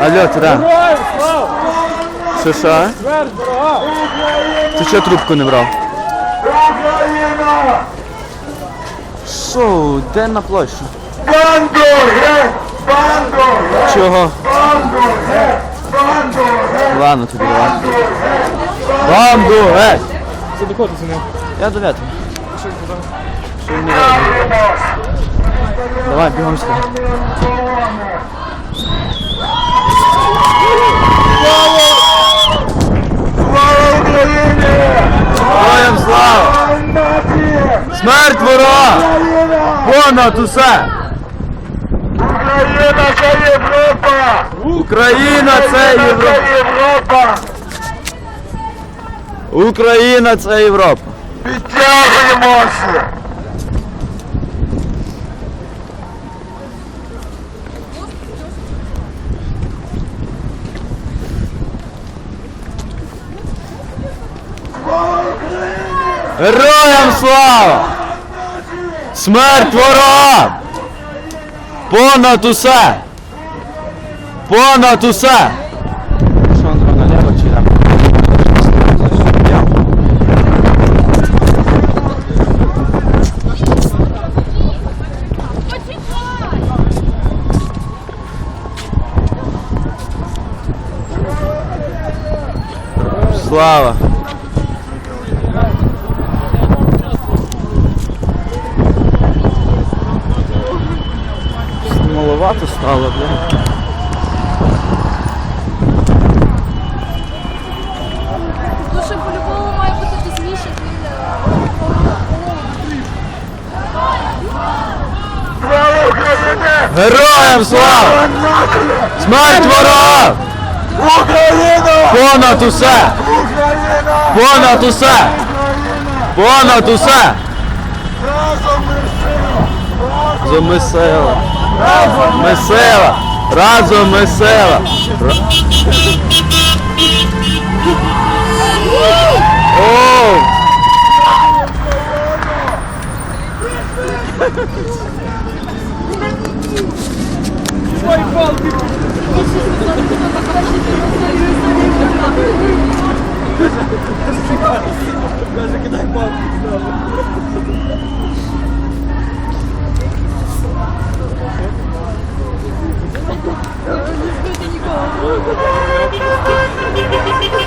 Алло, слава! Що що? Ти чого трубку не брав? Що, де на площу? Банду геть! Банду геть! Чого? Банду геть! Банду геть! Ладно тобі давай. Бамбу, геть! Це до кого ти? Я до в'ятого. Що не? Давай, бігом сюди. Слава Україні! Героям слава! Смерть ворога! Україна! Понад усе! Україна це Європа! Україна це Європа! Це Європа! Україна це Європа! Підтягуємося! Героям слава! Смерть ворогам! Понад усе! Понад усе! Слава! Стало, бля. Ну що по-любому має бути пізніше Слава Героям слава! Слава! Смерть ворогам! Україна! Понад усе! Україна! Понад усе! Понад усе! Разом ми сила! Разом ми сила! Разом ми сила! Разом ми сила! Oh, my God.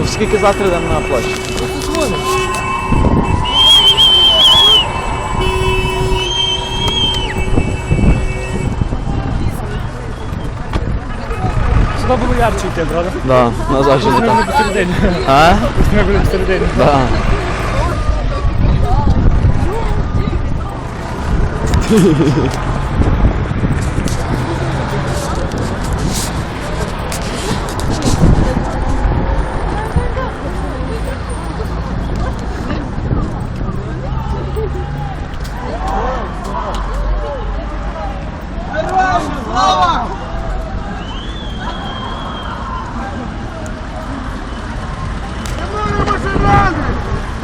То скільки завтра йдемо на площу? Сюди було ярче йти, правда? Да, назад вже не так. посередині. А? Ми були посередині. Да.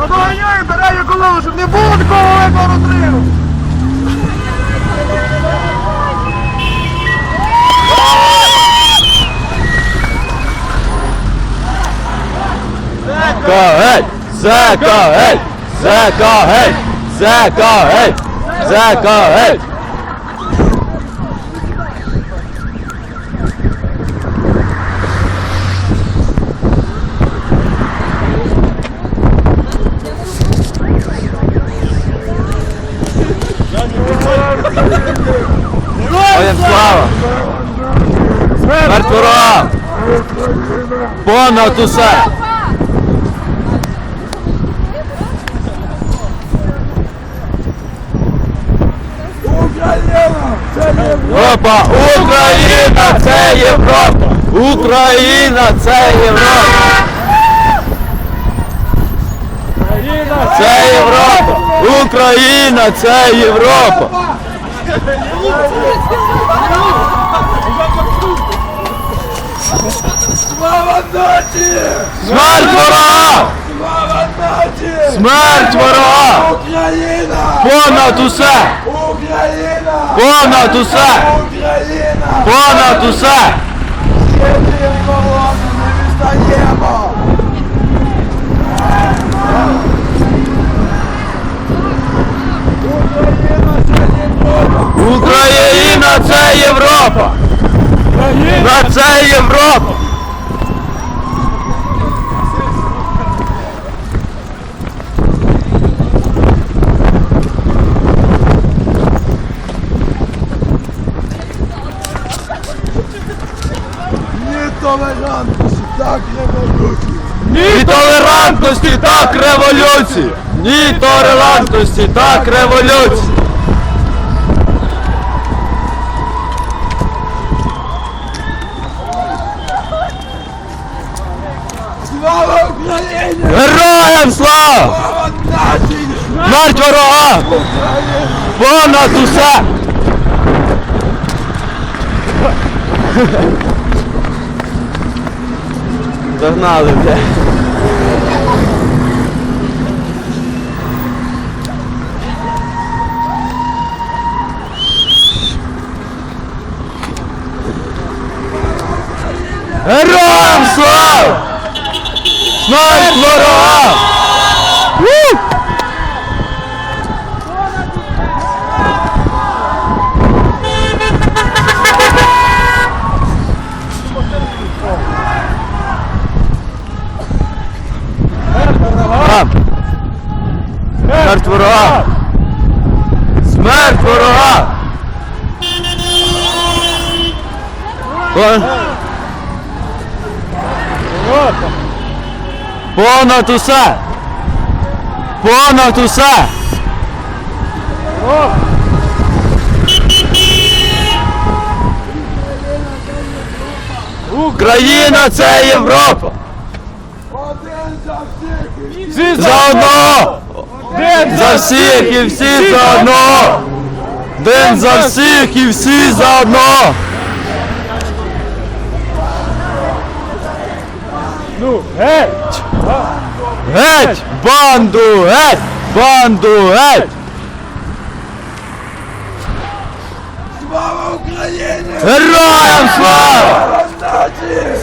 Надоганяю, тараю колону, щоб не було такого великого розриву! Закагель! Закагель! Закагель! Закагель! Героям слава! Смерть ворогам! Понад усе! Європа! Україна це Європа! Україна це Європа! Це Європа! Україна це Європа! Слава нації! Смерть ворогам! Слава нації! Смерть ворогам! Україна! Понад усе! Україна! Понад усе! Україна! Понад усе! Єдиним колону не відстаємо! Україна це Європа! Україна це Європа! Та це Європа! Ні толерантності, так революції! Ні толерантності, так революції! Ні толерантності, так революції! Слава Україні! Героям слава! Смерть! Україна! Понад усе! Догнали, бля. Героям слава! Смерть ворогам! Ву! Ворогам! Смерть ворогам! Смерть ворогам! Пон- Понад усе! Понад усе! Україна це Європа! Один за і всі За всіх і всі за одного! День за всіх і всі за одного! Ну, геть! Геть! Банду! Геть! Банду! Геть! Слава Україні! Героям слава!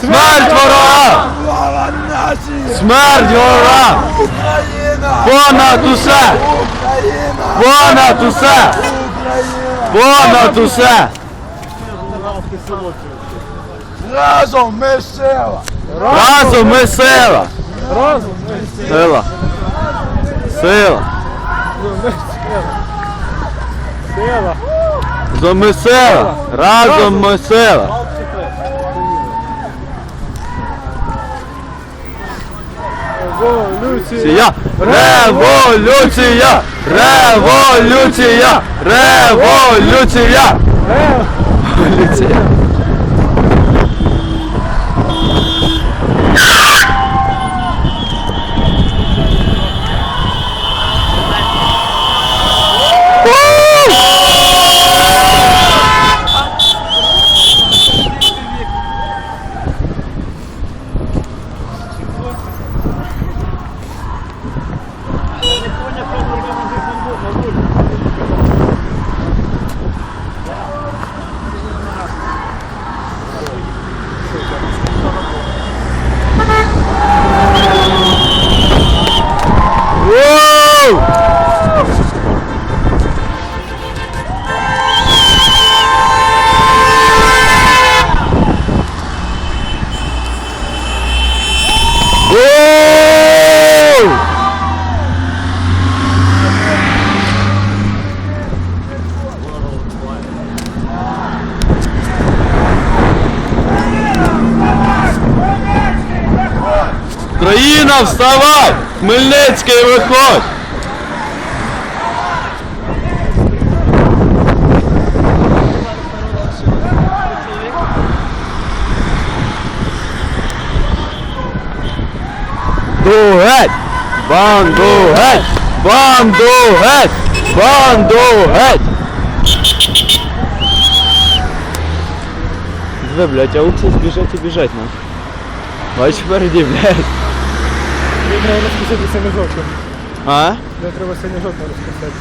Смерть ворогам! Слава нації! Смерть ворогам! Україна! Понад усе! Україна! Понад усе! Україна! Понад усе! Разом ми сила! Разом ми сила! Разом! Сила! Сила! Сила! Разом ми сила! Разом ми сила! Революція! Революція! Революція! Революція! Революція! Україна, вставай! Хмельницький, виходь! Банду геть! Банду геть! Банду геть! Банду геть! Диви, блядь, а уксус біжать і біжать нам. Бач впереді, блядь. Треба розписати синьо жовтим. А? Мені треба синьо жовтим розписати.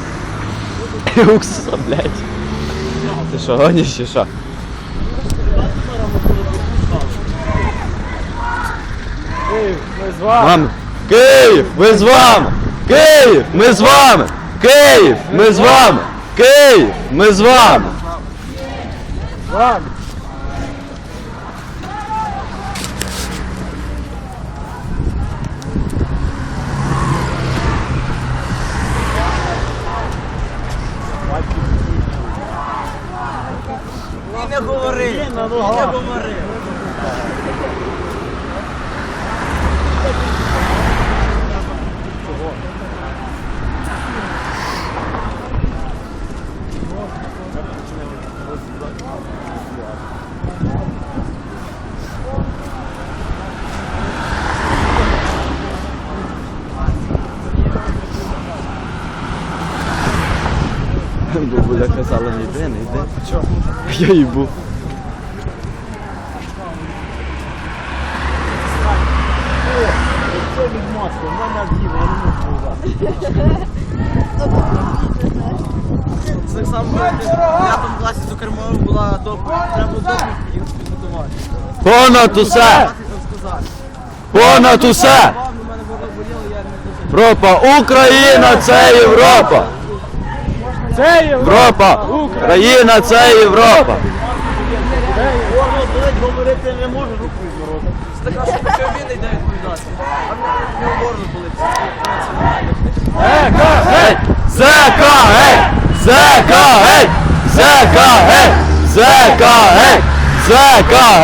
Уксуса, блядь. Ти що, гониш чи що? Ей, ми з вами. Київ, ми з вами! Київ, ми з вами! Київ, ми з вами! Київ, ми з вами! Вами. Говори, не говори. Бабуля казала, не йди, не йди. Чого? Це так само, як в 9 класі Цукермова була допа, треба було їх підготувати. Понад усе! Понад усе! Мене. Європа, Україна це Європа! Це Європа! Україна це Європа! Горло болить, говорити не можу, руку відморозити. Це така, що він йде відповідати. А в нього горло болить. Зека, геть! Зека, геть! Зека, геть! Зека,